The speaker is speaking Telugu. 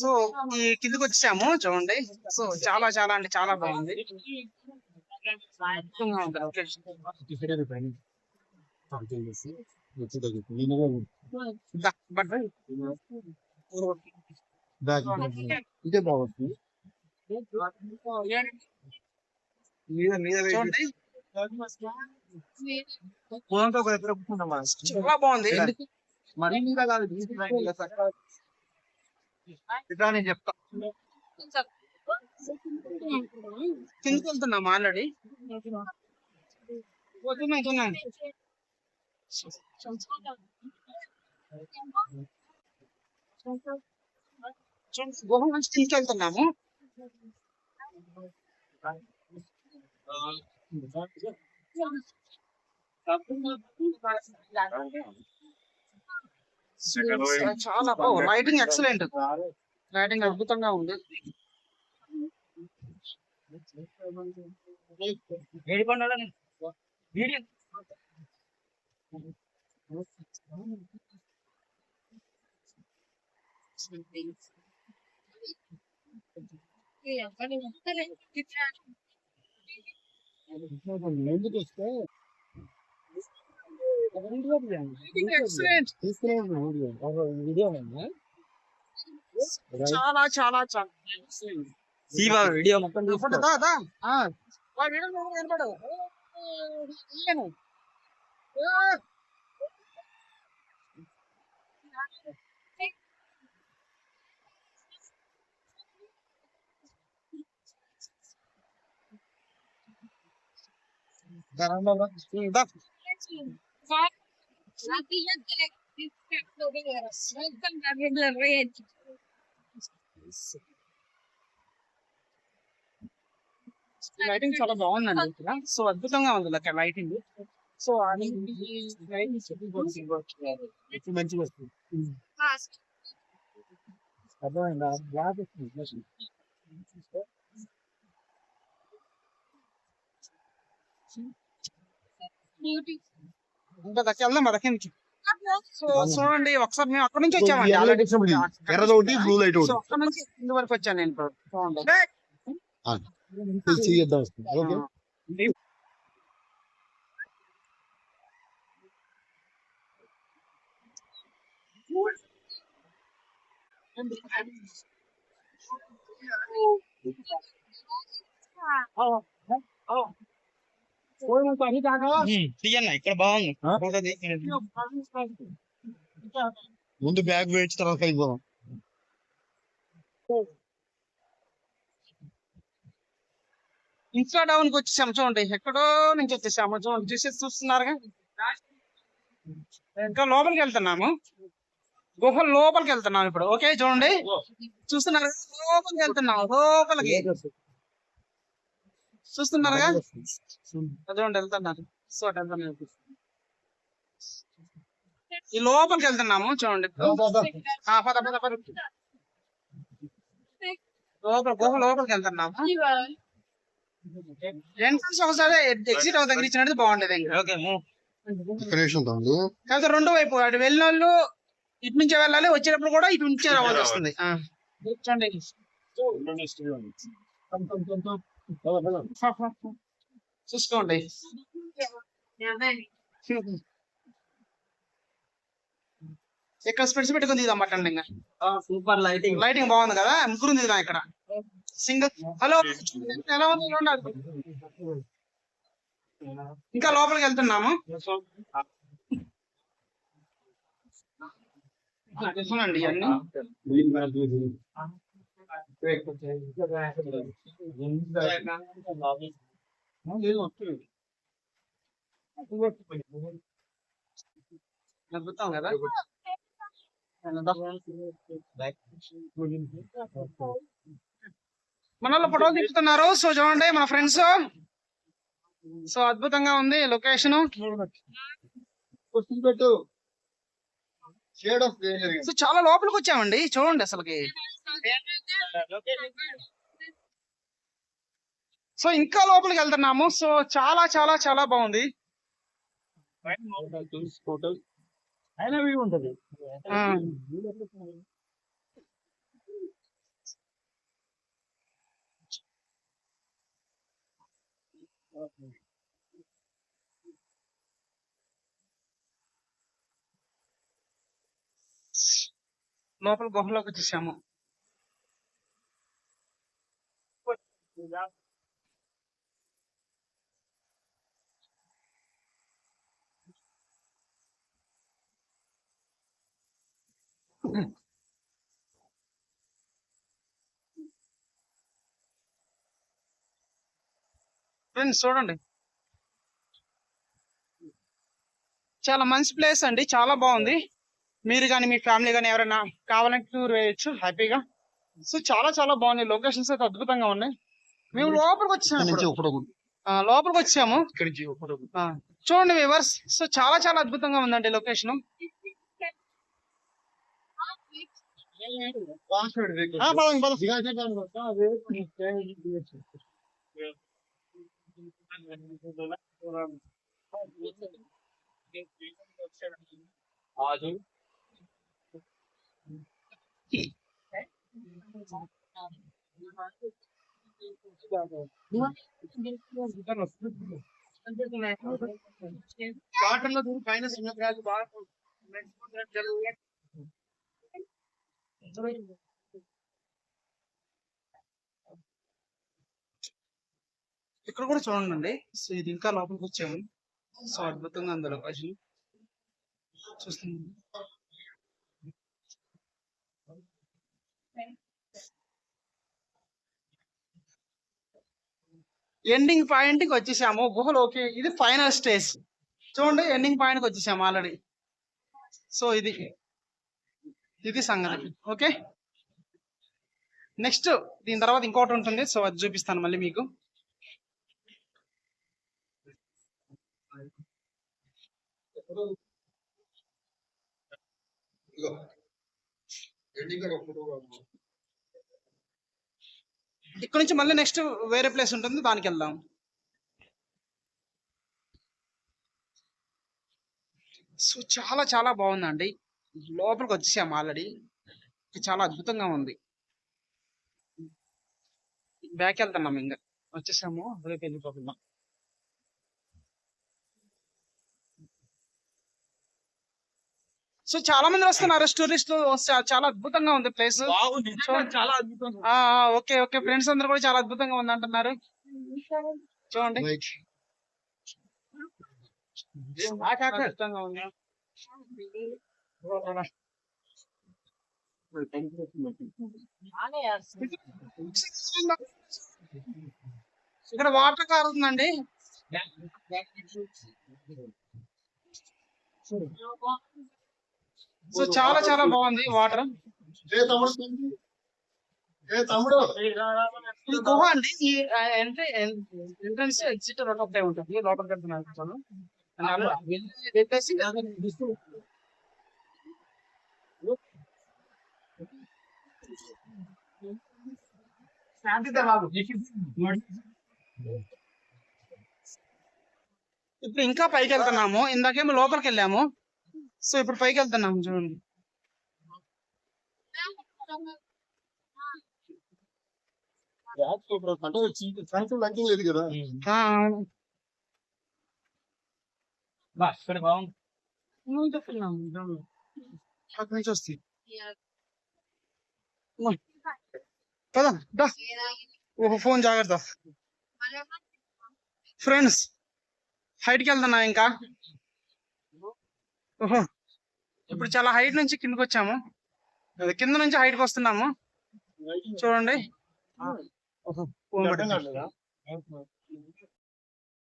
సో ఈ కిందకి వచ్చాము చూడండి. సో చాలా చాలా అంటే చాలా బాగుంది. ఇదే బాగుంది మీద మీద? చాలా బాగుంది. మరీ మీద కాదు ఇట్లా నేను చెప్తా. కిందకి వెళ్తున్నాం ఆల్రెడీ? పోతున్నాం పోతున్నాం. చూడండి గుహ నుంచి కిందకి వెళ్తున్నాము చాలా లైటింగ్ ఎక్సలెంట్ లైటింగ్ అద్భుతంగా ఉంది. ఎందుకు వస్తే? ఎక్సలెంట్ తీసుకునే వీడియో చాలా చాలా చాలా వీడియో మొత్తం ఫోటో దా దా ఆ. వాడి వీడియో మొత్తం కనపడు. ఏ, ఈయన. ఏ. ఉమ్, దా. లైటింగ్ చాలా బాగుందండి ఇక్కడ సో అద్భుతంగా ఉంది లెక్క లైటింగ్ సో అది ఇప్పుడు మంచిగా వస్తుంది అర్థమైందా బ్లాక్ వస్తుంది ఇంకా దక్క వెళ్దాం మరి కిందకి సో చూడండి ఒకసారి మేము అక్కడ నుంచి వచ్చామండి. ఎర్రది ఒకటి బ్లూ లైట్ సో ఒకటి. అక్కడ నుంచి కింద వరకు వచ్చాను నేను ఇప్పుడు. చూడండి. చేద్దాం వస్తుంది ఓకే. తీయన్న ఇక్కడ బాగుంది. ముందు బ్యాగ్ వేయించి తర్వాత అయిపోదాం ఇన్స్టా డౌన్కి వచ్చేసాము చూడండి ఎక్కడో నుంచి వచ్చేసాము చూడండి చూసి చూస్తున్నారుగా. ఇంకా లోపలికి వెళ్తున్నాము. గుహ లోపలికి వెళ్తున్నాము ఇప్పుడు ఓకే చూడండి. చూస్తున్నారు లోపలికి వెళ్తున్నాము లోపలికి. చూస్తున్నారుగా? చూడండి వెళ్తున్నారు. సో అటు వెళ్తున్నారు ఈ లోపలికి వెళ్తున్నాము చూడండి. ఆ, పద పద. పద లోపల గుహ లోపలికి వెళ్తున్నాము. ఎంట్రన్స్ ఒకసారి ఎగ్జిట్ ఒక దగ్గర ఇచ్చినట్టు బాగుండేది కాకపోతే రెండో వైపు అటు వెళ్ళిన వాళ్ళు ఇటు నుంచి వెళ్ళాలి వచ్చేటప్పుడు కూడా ఇటు నుంచి రావాల్సి వస్తుంది. ఆ. చూసుకోండి. ఇక్కడ స్పెట్స్ పెట్టుకుని తీద్దాం పట్టండి ఇంకా. Super lighting. లైటింగ్ బాగుంది కదా? ముగ్గురు ఉంది ఇక్కడ. Single hello? ఎలా ఉంది. ఇంకా లోపలికి వెళ్తున్నాము. చూడండి ఇవన్నీ. మనల్ని కదా ఫోటోలు తీస్తున్నారు. సో చూడండి మన ఫ్రెండ్స్. సో అద్భుతంగా ఉంది లొకేషన్. పెట్టు. సో చాలా లోపలికి వచ్చామండి. చూడండి అసలుకి. సో ఇంకా లోపలికి వెళ్తున్నాము. సో చాలా చాలా చాలా బాగుంది. Okay. లోపల గుహలోకి వచ్చేసాము. ఫ్రెండ్స్ చూడండి. చాలా మంచి ప్లేస్ అండి. చాలా బాగుంది. మీరు కానీ మీ ఫ్యామిలీ కానీ ఎవరైనా కావాలంటే టూర్ వేయొచ్చు హ్యాపీగా. సో చాలా చాలా బాగున్నాయి. లొకేషన్స్ అయితే అద్భుతంగా ఉన్నాయి. మేము లోపలికి వచ్చాము లోపలికి వచ్చాము. చూడండి వివర్స్ సో చాలా చాలా అద్భుతంగా ఉందండి లొకేషన్. పైన బాగా ఇక్కడ కూడా చూడండి సో ఇది ఇంకా లోపలికి వచ్చాము. సో అద్భుతంగా ఉంది లొకేషన్ ఎండింగ్ పాయింట్కి వచ్చేసాము. గుహలోకి ఇది ఫైనల్ స్టేజ్ చూడండి ఎండింగ్ పాయింట్కి వచ్చేసాము ఆల్రెడీ సో ఇది ఇది సంగతి. ఓకే? నెక్స్ట్ దీని తర్వాత ఇంకోటి ఉంటుంది. సో అది చూపిస్తాను మళ్ళీ మీకు. ఇక్కడ నుంచి మళ్ళీ నెక్స్ట్ వేరే ప్లేస్ ఉంటుంది దానికి వెళ్దాం. సో చాలా చాలా బాగుందండి. లోపలికి వచ్చేసాం ఆల్రెడీ చాలా అద్భుతంగా ఉంది. బ్యాక్ వెళ్తున్నాం ఇంకా. వచ్చేసాము. రేపు వెళ్ళిపోతున్నాం. సో చాలా మంది వస్తున్నారు. టూరిస్టులు చాలా అద్భుతంగా ఉంది ప్లేస్ చాలా అద్భుతం ఓకే ఓకే. ఫ్రెండ్స్ అందరు కూడా చాలా అద్భుతంగా ఉంది అంటున్నారు. చూడండి. అద్భుతంగా ఉంది. ఇక్కడ వాటర్ కారుతుందండి సో చాలా చాలా బాగుంది వాటర్. ఇది గుహ అండి ఈ ఎంట్రీ ఎంట్రన్స్ ఎగ్జిట్ రెండు ఒకటే ఉంటుంది. లోపలికి వెళ్తున్నాను వెళ్ళేసి ఇప్పుడు ఇంకా పైకి వెళ్తున్నాము. ఇందాకేమో లోపలికి వెళ్ళాము. సో ఇప్పుడు పైకి వెళ్తున్నాము చూడండి పద దా. ఓహో ఫోన్ జాగ్రత్త. ఫ్రెండ్స్ హైట్కి వెళ్తున్నా ఇంకా? ఇప్పుడు చాలా హైట్ నుంచి కిందకి వచ్చాము. కింద నుంచి హైట్కి వస్తున్నాము. చూడండి.